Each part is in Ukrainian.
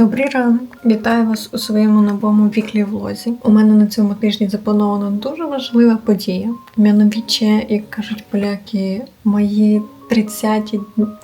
Добрий ранок! Вітаю вас у своєму новому віклі влозі. У мене на цьому тижні запланована дуже важлива подія. Мяновіче, як кажуть поляки, мої 30-ті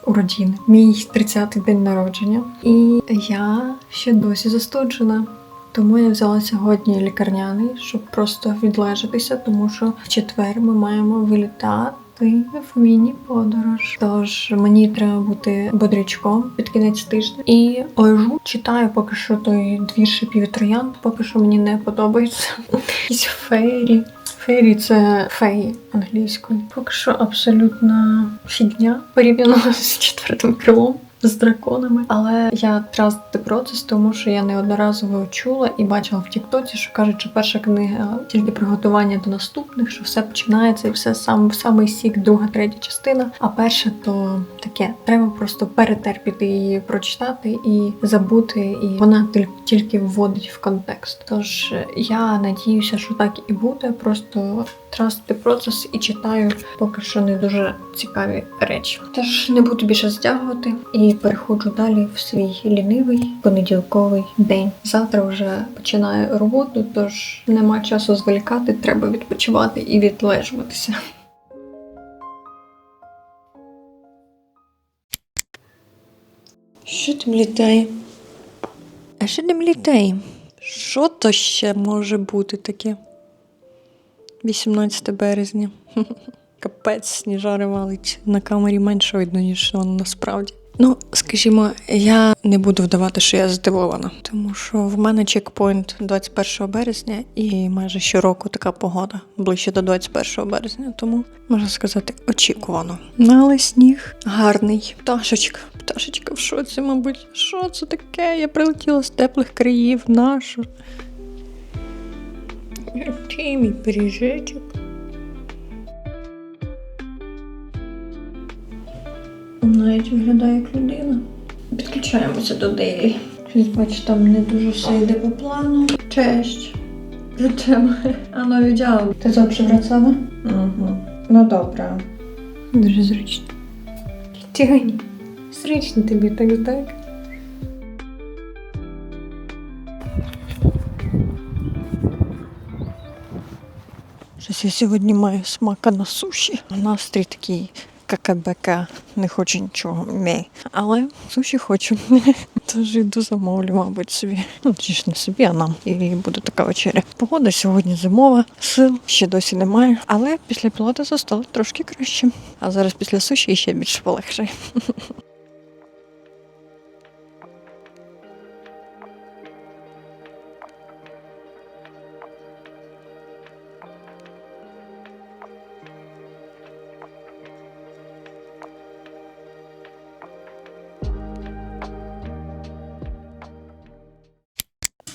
уродини, мій 30-й день народження. І я ще досі застуджена. Тому я взяла сьогодні лікарняний, щоб просто відлежатися, тому що в четвер ми маємо вилітати в міні-подорож. Тож мені треба бути бодрячком під кінець тижня. І лежу, читаю поки що той двір шипів троянд, поки що мені не подобається. Якісь фейрі. Фейрі це феї англійською. Поки що абсолютна фігня порівняно з четвертим крилом. З драконами, але я трасти процес, тому що я неодноразово чула і бачила в Тіктоці, що кажуть, що перша книга тільки приготування до наступних, що все починається і все сам самий сік, друга, третя частина. А перша то таке. Треба просто перетерпіти її, прочитати і забути, і вона тіль- тільки вводить в контекст. Тож я надіюся, що так і буде. Просто трастити процес і читаю поки що не дуже цікаві речі. Тож не буду більше стягувати і переходжу далі в свій лінивий понеділковий день. Завтра вже починаю роботу, тож нема часу зволікати, треба відпочивати і відлежуватися. Що там літає? А ще там літей. Що то ще може бути таке? 18 березня. Капець сніжари валить. На камері менше видно, ніж воно насправді. Ну, скажімо, я не буду вдавати, що я здивована, тому що в мене чекпоінт 21 березня і майже щороку така погода ближче до 21 березня, тому можна сказати очікувано. Але сніг гарний. Пташечка, пташечка в шоці, мабуть. Що це таке? Я прилетіла з теплих країв, нашу. Ти мій пиріжечок. Навіть виглядає як людина. Підключаємося до Дейлі. Щось бачу, там не дуже все йде по плану. Cześć. Że тебе. А ну widziałam. Ty co, przywracamy? Mhm. No dobra. Дуже зручно. Тігань. Зручно тобі так, так? Щось я сьогодні маю смака на суші. Настрій такий какабека, не хочу нічого. Не. Але суші хочу. Тож йду замовлю, мабуть, собі. Ну, чи ж не собі, а нам. І буде така вечеря. Погода сьогодні зимова, сил ще досі немає. Але після пілота стало трошки краще. А зараз після суші ще більше полегшає.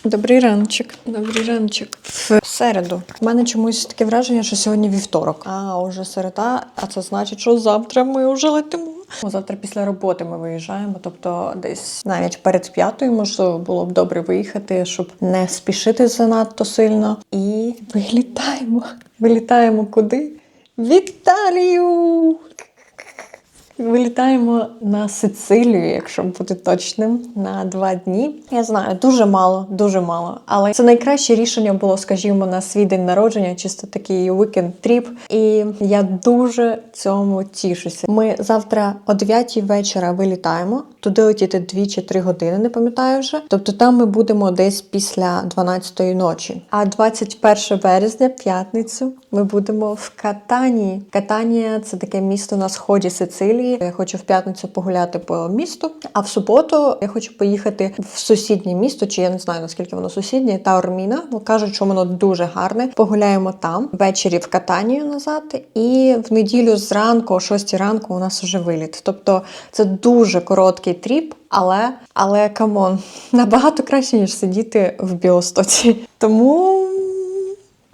Добрий раночок. Добрий раночок. В середу. У мене чомусь таке враження, що сьогодні вівторок. А уже середа, а це значить, що завтра ми вже летимо. Завтра після роботи ми виїжджаємо, тобто десь навіть перед п'ятою, можливо, було б добре виїхати, щоб не спішити занадто сильно. І вилітаємо. Вилітаємо куди? В Італію! Вилітаємо на Сицилію, якщо бути точним, на два дні. Я знаю, дуже мало, дуже мало. Але це найкраще рішення було, скажімо, на свій день народження, чисто такий weekend тріп. І я дуже цьому тішуся. Ми завтра о 9 вечора вилітаємо. Туди летіти 2 чи 3 години, не пам'ятаю вже. Тобто там ми будемо десь після 12-ї ночі. А 21 березня, п'ятницю, ми будемо в Катанії. Катанія це таке місто на сході Сицилії. Я хочу в п'ятницю погуляти по місту. А в суботу я хочу поїхати в сусіднє місто, чи я не знаю наскільки воно сусіднє, Таорміна. Ну кажуть, що воно дуже гарне. Погуляємо там ввечері в Катанію назад, і в неділю зранку, о 6 ранку, у нас вже виліт. Тобто це дуже короткий тріп. Але, але камон, набагато краще, ніж сидіти в Білостоці. Тому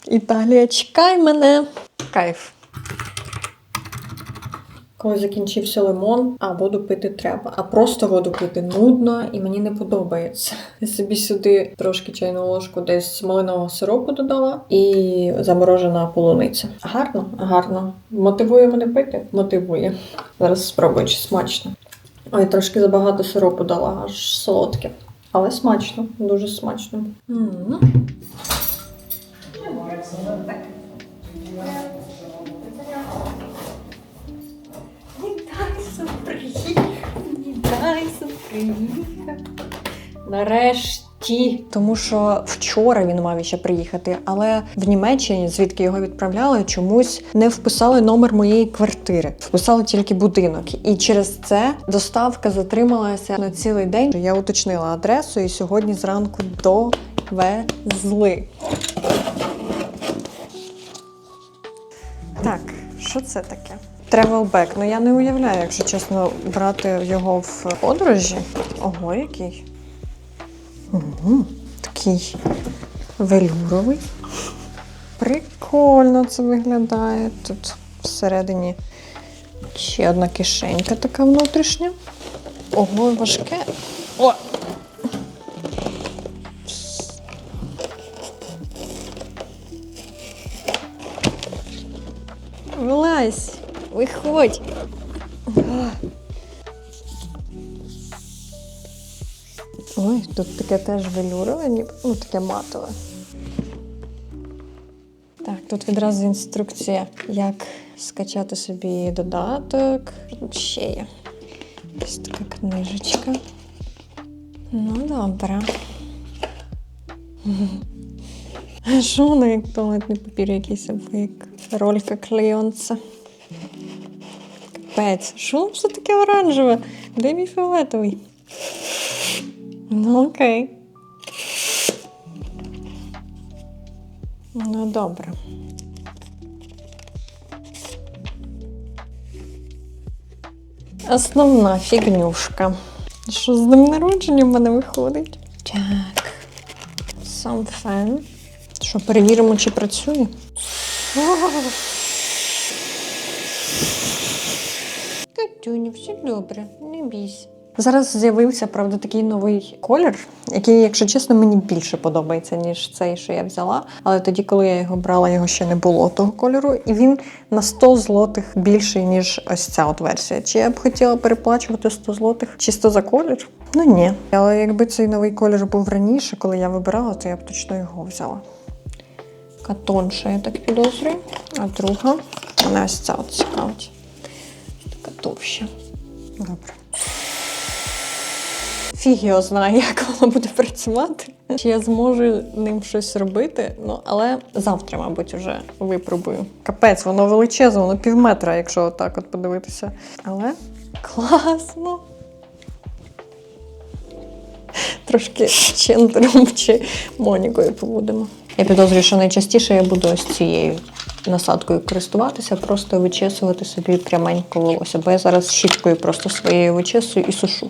Італія, чекай мене. Кайф. Коли закінчився лимон, а воду пити треба. А просто воду пити нудно і мені не подобається. Я собі сюди трошки чайну ложку десь малинового сиропу додала і заморожена полуниця. Гарно, гарно. Мотивує мене пити? Мотивує. Зараз спробую, чи смачно. Ой, трошки забагато сиропу дала, аж солодке. Але смачно, дуже смачно. М. Вітайся, приїхав. Нарешті. Тому що вчора він мав ще приїхати, але в Німеччині, звідки його відправляли, чомусь не вписали номер моєї квартири, вписали тільки будинок. І через це доставка затрималася на цілий день. Я уточнила адресу, і сьогодні зранку довезли. Так, що це таке? Тревелбек. Ну я не уявляю, якщо чесно, брати його в подорожі. Ого, який. Угу, такий велюровий. Прикольно це виглядає. Тут всередині ще одна кишенька така внутрішня. Ого, важке. О! Вилазь, виходь. Ой, тут таке теж велюрове, ну таке матове. Так, тут відразу інструкція, як скачати собі додаток. Ще є. Ось така книжечка. Ну, добре. А Що воно як туалетний папір якийсь або як ролька клейонца? Капець, що все таке оранжеве? Де мій фіолетовий? Ну, окей. Ну, добре. Основна фігнюшка. Що з ним народження в мене виходить? Так. Сам фен. Що, перевіримо, чи працює? Катюня, все добре, не бійся. Зараз з'явився, правда, такий новий колір, який, якщо чесно, мені більше подобається, ніж цей, що я взяла. Але тоді, коли я його брала, його ще не було того кольору, і він на 100 злотих більший, ніж ось ця от версія. Чи я б хотіла переплачувати 100 злотих чисто за колір? Ну ні. Але якби цей новий колір був раніше, коли я вибирала, то я б точно його взяла. Катонша, я так підозрюю. А друга, вона ось ця от цікавить. Товща. Добре. Фіг його знає, як воно буде працювати. Чи я зможу ним щось робити? Ну, але завтра, мабуть, вже випробую. Капець, воно величезне, воно пів метра, якщо отак от подивитися. Але класно. Трошки чендером чи Монікою побудемо. Я підозрюю, що найчастіше я буду ось цією насадкою користуватися, просто вичесувати собі пряменько волосся, бо я зараз щіткою просто своєю вичесую і сушу.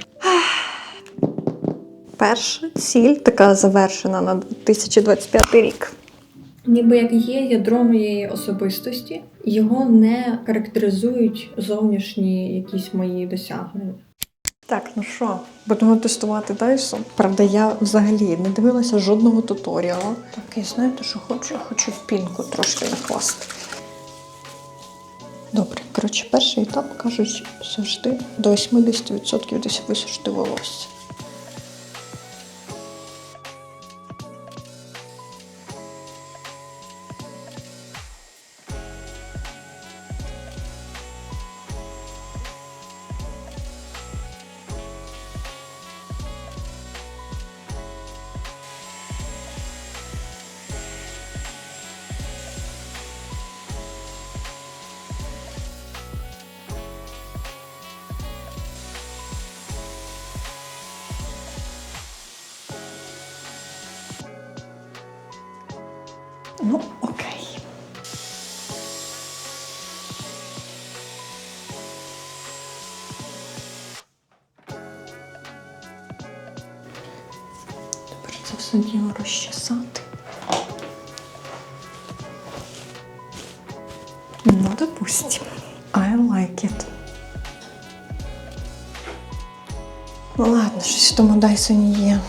Перша ціль така завершена на 2025 рік. Ніби як є ядро моєї особистості, його не характеризують зовнішні якісь мої досягнення. Так, ну що, будемо тестувати Dyson. Правда, я взагалі не дивилася жодного туторіала. Так, і знаєте, що хочу? Я хочу пінку трошки накласти. Добре, коротше, перший етап кажуть завжди до 80% десь висушити волосся. Все діло розчесати. Ну, допустим. I like it. Ладно, щось в тому Дайсоні є.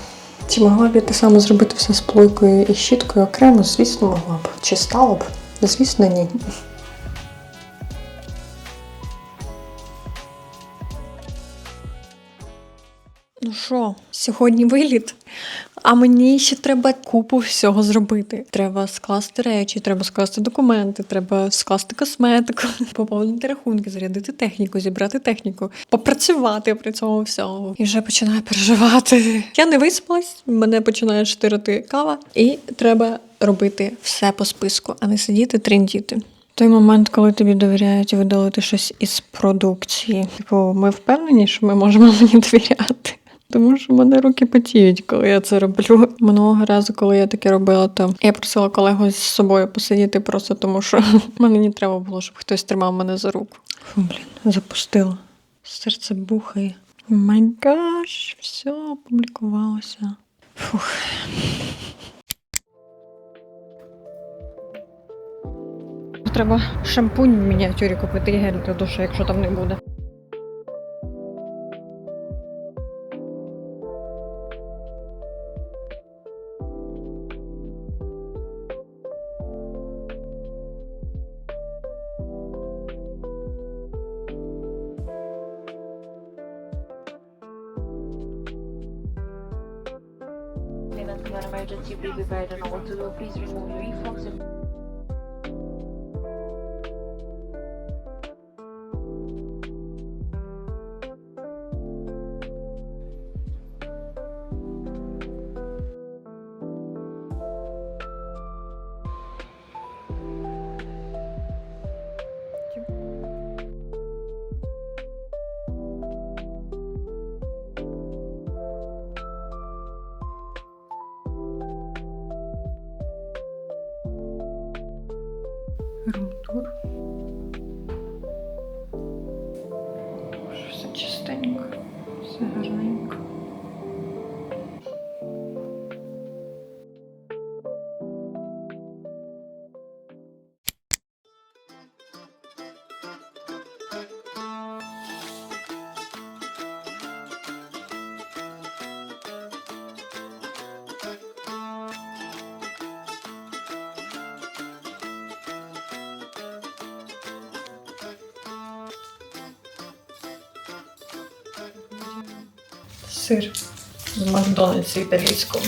Чи могла б я те саме зробити все з плойкою і щіткою окремо? Звісно, могла б. Чи стало б? Звісно, ні. Ну що, сьогодні виліт? А мені ще треба купу всього зробити. Треба скласти речі, треба скласти документи, треба скласти косметику, поповнити рахунки, зарядити техніку, зібрати техніку, попрацювати при цьому всьому. І вже починаю переживати. Я не виспалась, мене починає штирити кава, і треба робити все по списку, а не сидіти трендіти. Той момент, коли тобі довіряють видалити щось із продукції. Типу, ми впевнені, що ми можемо мені довіряти. Тому що в мене руки потіють, коли я це роблю. Минулого разу, коли я таке робила, то я просила колегу з собою посидіти просто тому, що мені не треба було, щоб хтось тримав мене за руку. Фу, блін, запустила. Серце бухає. Май гаш, все опублікувалося. Фух. Треба шампунь в мініатюрі купити і гель для душу, якщо там не буде. emergency know what and do. please remove your earphones гарненько. Сир з Макдональдсу італійського.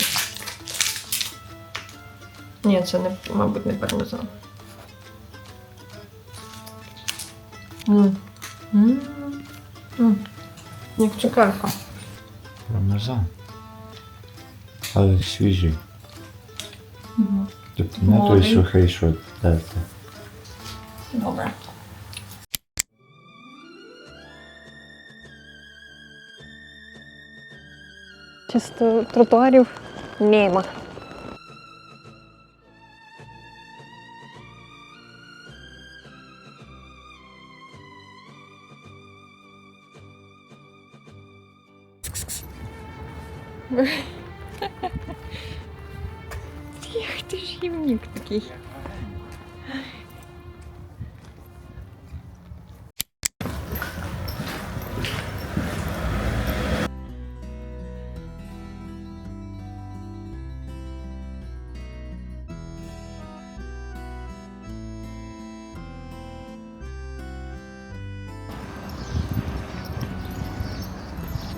Ні, це не, мабуть, не пармезан. Як цукерка. Пармезан. Але свіжий. Угу. Тобто не той сухий, що дати. Чисто тротуарів нема.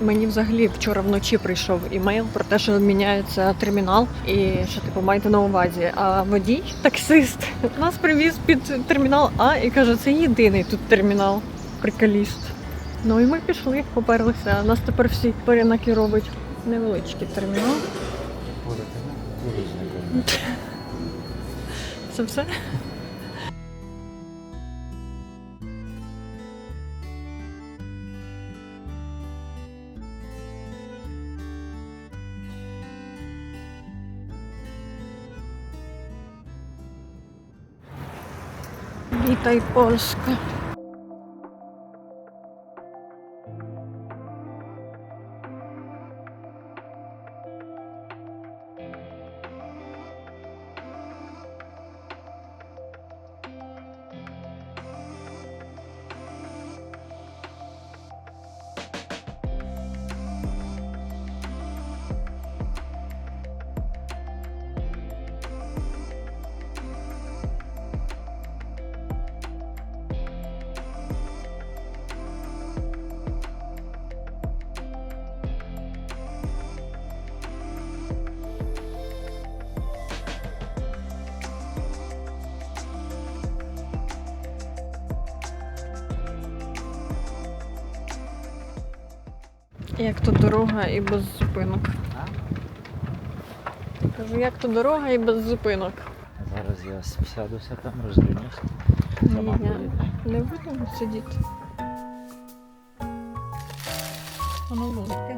Мені взагалі вчора вночі прийшов імейл про те, що міняється термінал, і що типу майте на увазі. А водій, таксист, нас привіз під термінал А і каже, це єдиний тут термінал. Приколіст. Ну і ми пішли, поперлися. Нас тепер всі перенаки робить. Невеличкий термінал. Це все. tutaj Polska. Як то дорога і без зупинок. Кажу, як то дорога і без зупинок. Зараз я сядуся там, розвернусь. Ні, я не будемо сидіти. Воно велике.